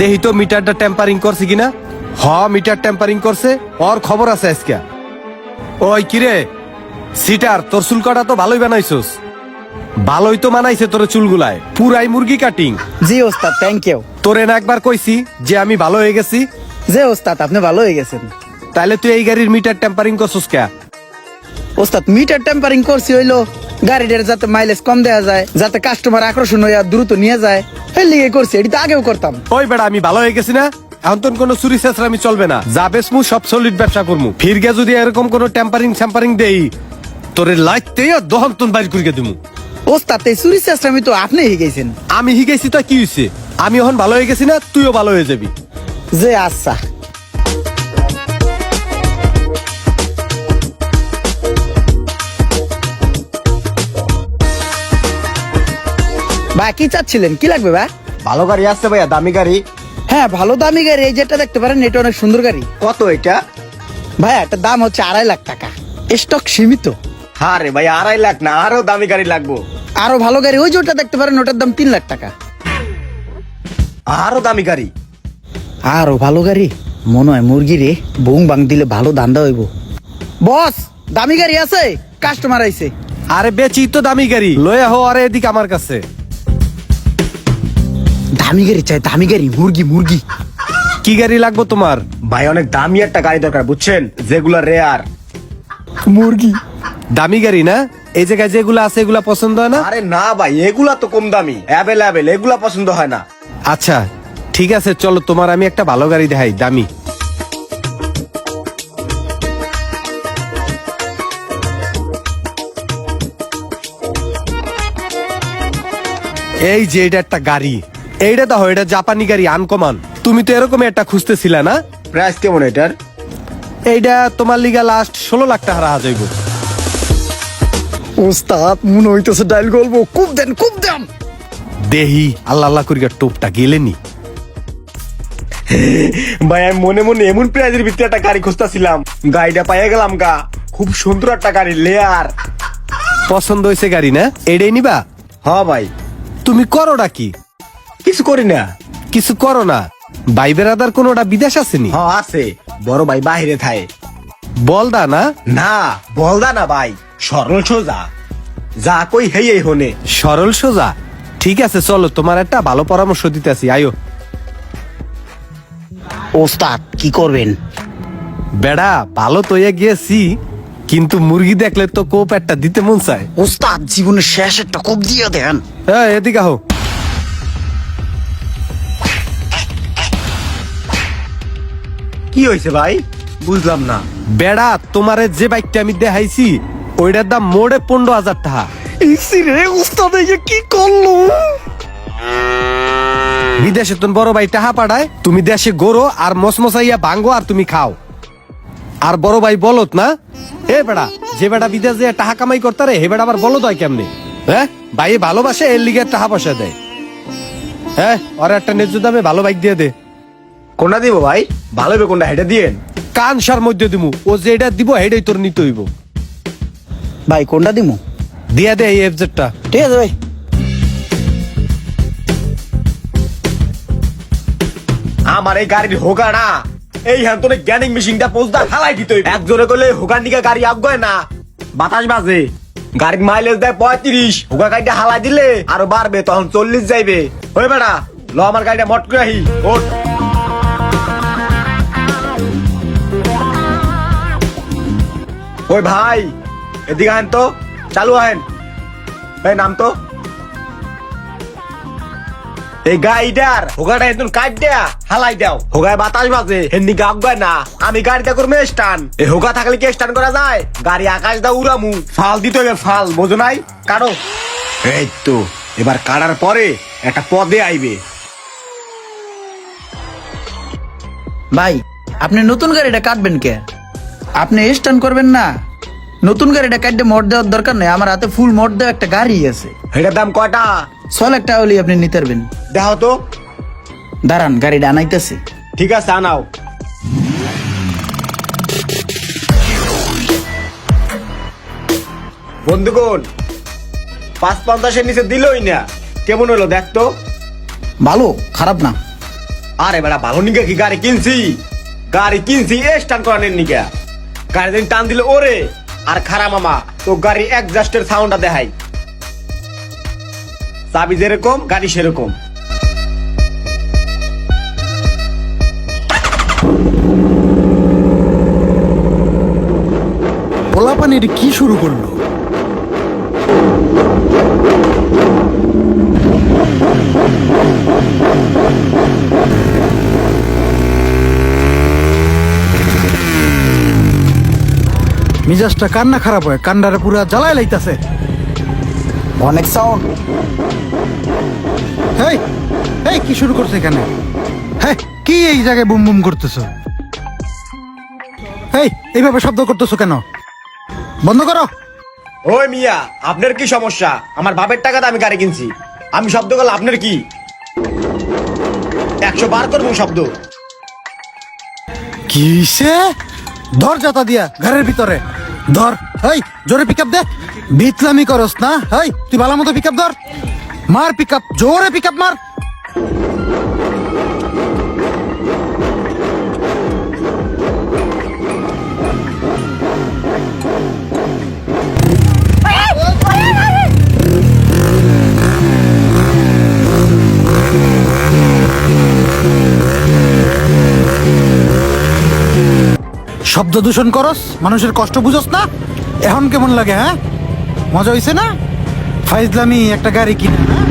দেহি তো মিটারটা টেম্পারিং করছে কিনা? হ মিটার টেম্পারিং করছে ওর খবর আছে আজকে। ওই কিরে সিটার তোর চুল কাটা তো ভালোই বানাইছস। ভালোই তো মানাইছে তোর চুলগুলায়। পুরাই মুরগি কাটিং জি ওস্তাদ থ্যাংক ইউ তোরে না একবার কইছি যে আমি ভালো হয়ে গেছি। যে ওস্তাদ আপনি ভালো হয়ে গেছেন। তাহলে তুই এই গাড়ির মিটার টেম্পারিং করছস কে? ওস্তাদ মিটার টেম্পারিং করছি হইল গাড়িটার যাতে মাইলেজ কম দেওয়া যায় যাতে কাস্টমার আকর্ষণ হইয়া দ্রুত নিয়ে যায় এই লিগে করছি এটি তো আগেও করতাম। ওই বেড়া আমি ভালো হয়ে গেছি না? এখন কোনো চুরি চেঁচড়ামি চলবে না। যা বেসমু সব সলিড ব্যবসা করমু। ফিরগে যদি এরকম কোনো টেম্পারিং স্যাম্পারিং দেই তোরে লাইতে দহন তুন বাইর করিকে দিমু। ওস্তাদ এই চুরি আমি তো আপনি শিখেছেন আমি শিখাইছি তা কি হইছে? আমি এখন ভালো হয়ে গেছি না তুইও ভালো হয়ে যাবি। যে আচ্ছা। ভাই কি চাচ্ছিলেন? কি লাগবে ভাই? ভালো গাড়ি আছে ভাইয়া দামি গাড়ি। হ্যাঁ ভালো দামি গাড়ি এই যেটা দেখতে পারেন এটা অনেক সুন্দর গাড়ি। কত এটা? ভাই একটা দাম হচ্ছে আড়াই লাখ টাকা। স্টক সীমিত। হ্যাঁ রে ভাই আড়াই লাখ না আরও দামি গাড়ি লাগবো। আরও ভালো গাড়ি ওই যে ওটা দেখতে পারেন ওটার দাম তিন লাখ টাকা। আরও দামি গাড়ি। আরও ভালো গাড়ি? মনে হয় মুরগি রে বুং বাং দিলে ভালো দান্দা হইব। বস দামি গাড়ি আছে কাস্টমার আইছে। আরে বেচি তো দামি গাড়ি লয়ে হো আরে এদিকে আমার কাছে। দামি গাড়ি চাই দামি গাড়ি মুরগি মুরগি। কি গাড়ি লাগবে তোমার? ভাই অনেক দামি একটা গাড়ি দরকার বুঝছেন? যেগুলো রেয়ার মুরগি। দামি গাড়ি না? এই জায়গায় যেগুলো আছে এগুলা পছন্দ হয় না? আরে না ভাই এগুলা তো কম দামি। অ্যাভেলেবেল এগুলা পছন্দ হয় না। আচ্ছা ঠিক আছে চলো তোমার আমি একটা ভালো গাড়ি দেখাই দামি। এই যে এটা একটা গাড়ি। এইটা দেখো এটা জাপানি গাড়ি আনকমান তুমি তো এরকম একটা খুঁজতেছিলে না? প্রাইস কেমন এটার? এইটা তোমার লিগা লাস্ট ষোলো লাখ টাকা রাহা যাইব। ওস্তাদ মনে হইতেছে ডাইল গল্প খুব দেন খুব দেন। দেহি আল্লাহ আল্লাহ করিয়া টোপটা গেলেনি। ভাই আমি মনে মনে এমন প্রাইজের ভিতরে একটা গাড়ি খুঁজতেছিলাম। গাড়িটা পাইয়ে গেলাম গা। খুব সুন্দর একটা গাড়ি লেয়ার পছন্দ হয়েছে গাড়ি না? এটাই নিবা? হ্যাঁ ভাই। তুমি করোটা কি? কিছু করি না। কিছু করো না। ভাই বেড়াদার কোনোটা বিদেশ আসেনি? হ্যাঁ আছে। বড় ভাই বাহিরে থায় বলদা না? না বলদা না ভাই। সরল সোজা। যা কই হেই এই হনে। সরল সোজা? ঠিক আছে চলো তোমার একটা ভালো পরামর্শ দিতেছি আয়ো। ওস্তাদ কি করবেন? বেড়া ভালো তো গিয়েছি কিন্তু মুরগি দেখলে তো কোপ একটা দিতে মন চায়। ওস্তাদ জীবনের শেষ একটা কোপ দিয়ে দেন। হ্যাঁ এদিকে আহো। কি হয়েছে ভাই? বুঝলাম না। বেড়া তোমারে যে বাইকটা আমি দেখাইছি ওইটার দাম মোড়ে পনেরো হাজার টাকা। ইসি রে ওস্তাদ কি করল? বিদেশে তোর বড় ভাই টাহা পাঠায় তুমি দেশে গরো আর মসমসাইয়া ভাঙ্গো আর তুমি খাও। আর বড় ভাই বলত না এ বেড়া যে বেড়া বিদেশ যে টাহা কামাই করতে রে হে বেড়া আবার বলত হয় কেমনে? হ্যাঁ? ভাই ভালোবাসে এর লিগে টাহা পয়সা দেয়। হ্যাঁ? আর একটা ন্যায্য দামে ভালো বাইক দিয়ে দে। কোনটা দিব ভাই? ভালো হবে কোনটা হেঁটে দিয়েন। কান সার মধ্যে দিমু। ও যেটা দিব হেডাই তোর নিতে হইব। ভাই কোনটা দিমু? দিয়া দে এই এফজেটটা ঠিক আছে ভাই। আমার এই গাড়ির হোগা না। এই হ্যাঁ তোর গ্যানিং মেশিনটা পোস্টটা হালাই দিতে হইবে। এক জোরে করলে হোগার দিকে গাড়ি আবগয় না। বাতাস বাজে। গাড়ির মাইলেজ দেয় পঁয়ত্রিশ। হোগা গাড়িটা হালাই দিলে আরও বাড়বে তখন চল্লিশ যাইবে। ওই বেড়া ল আমার গাড়িটা মট করে আহি ওঠ। ওই ভাই, এদিকে আহেন তো, চালু আহেন। ভাই নাম তো। এই গাড়িটার হোগাটা একদম কাট দেয়া, হালাই দাও। হোগায় বাতাস বাজে, হেন্দি গাব না। আমি গাড়িটা করব স্টান। এই হোগা থাকলে কি স্টান করা যায়? গাড়ি আকাশ দা উড়ামু। ফাল দিতে হবে ফাল, বোঝো নাই? কারও এই তো, এবার কাটার পরে একটা পদে আইবে। ভাই, আপনি নতুন গাড়িটা কাটবেন কে? আপনি স্টান করবেন না। নতুন গাড়িটা কাটতে মোট দেওয়ার দরকার নেই আমার হাতে ফুল মোট দেওয়া একটা গাড়ি আছে। এটার দাম কয়টা? ছয় লাখ টাকা হলে আপনি নিতে পারবেন। দেখো তো। দাঁড়ান গাড়িটা আনাইতেছি। ঠিক আছে আনাও। বন্ধুগণ পাঁচ পঞ্চাশের নিচে দিলই না। কেমন হলো দেখ তো। ভালো খারাপ না। আরে বেড়া ভালো নিকা কি গাড়ি কিনছি? গাড়ি কিনছি স্টান করানোর নিকা। গাড়ি টান দিলে ওরে। আর খারা মামা তো গাড়ি একজাস্টের সাউন্ডটা দেখাই। চাবি যেরকম, গাড়ি সেরকম। পোলাপানির কি শুরু করল? মিজাজটা কান্না খারাপ হয় কান্ডারে পুরা জ্বালায় লাইতাছে। অনেক সাউন্ড হেই এই কি শুরু করছে এখানে? হ্যাঁ কি এই জায়গায় বুম বুম করতেছো? এই এইভাবে শব্দ করতেছো কেন? বন্ধ করো। ওই মিয়া আপনার কি সমস্যা? আমার বাপের টাকাতে আমি গাড়ি কিনছি। আমি শব্দ করলে আপনার কি? একশো বার করব শব্দ। কিসে? ধর যাতা দিয়া ঘরের ভিতরে। ধর এই জোরে পিকআপ দে। বিতলামি করস না এই তুই ভালো মতো পিক আপ ধর। মার পিক আপ জোরে পিক আপ মার। শব্দ দূষণ করস, মানুষের কষ্ট বুঝস না। এখন কেমন লাগে হ্যাঁ? মজা হয়েছে না? ফাইজলামি একটা গাড়ি কিনে হ্যাঁ?